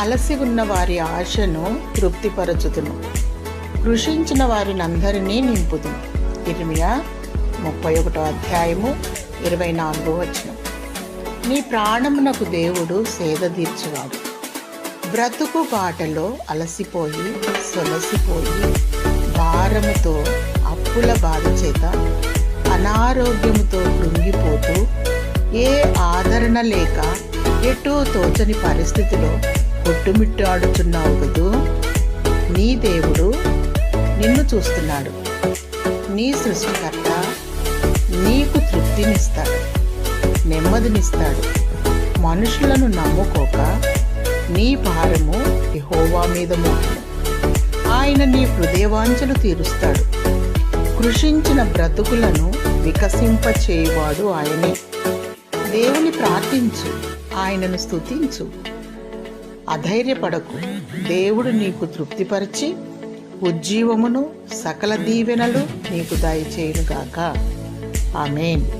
అలసి ఉన్న వారి ఆశను తృప్తిపరచుదును. కృషించిన వారినందరినీ నింపుదును. ఇర్మియా ముప్పై ఒకటో అధ్యాయము ఇరవై నాలుగో వచనం. నీ ప్రాణమునకు దేవుడు సేద తీర్చువాడు. బ్రతుకు బాటలో అలసిపోయి సొలసిపోయి భారముతో అప్పుల బాధ చేత అనారోగ్యముతో కృంగిపోతూ ఏ ఆదరణ లేక ఎటూ తోచని పరిస్థితిలో కొట్టుమిట్టాడుతున్నావు కదూ? నీ దేవుడు నిన్ను చూస్తున్నాడు. నీ సృష్టికర్త నీకు తృప్తినిస్తాడు. నెమ్మదినిస్తాడు. మనుషులను నమ్ముకోక నీ భారము యహోవా మీద మోపుము. ఆయన నీ హృదయవాంఛలు తీరుస్తాడు. కృషించిన బ్రతుకులను వికసింపచేయువాడు ఆయనే. దేవుని ప్రార్థించు. ఆయనను స్తుతించు. అధైర్యపడకు. దేవుడు నీకు తృప్తిపరిచి ఉజ్జీవమును సకల దీవెనలు నీకు దయచేయునుగాక. ఆమెన్.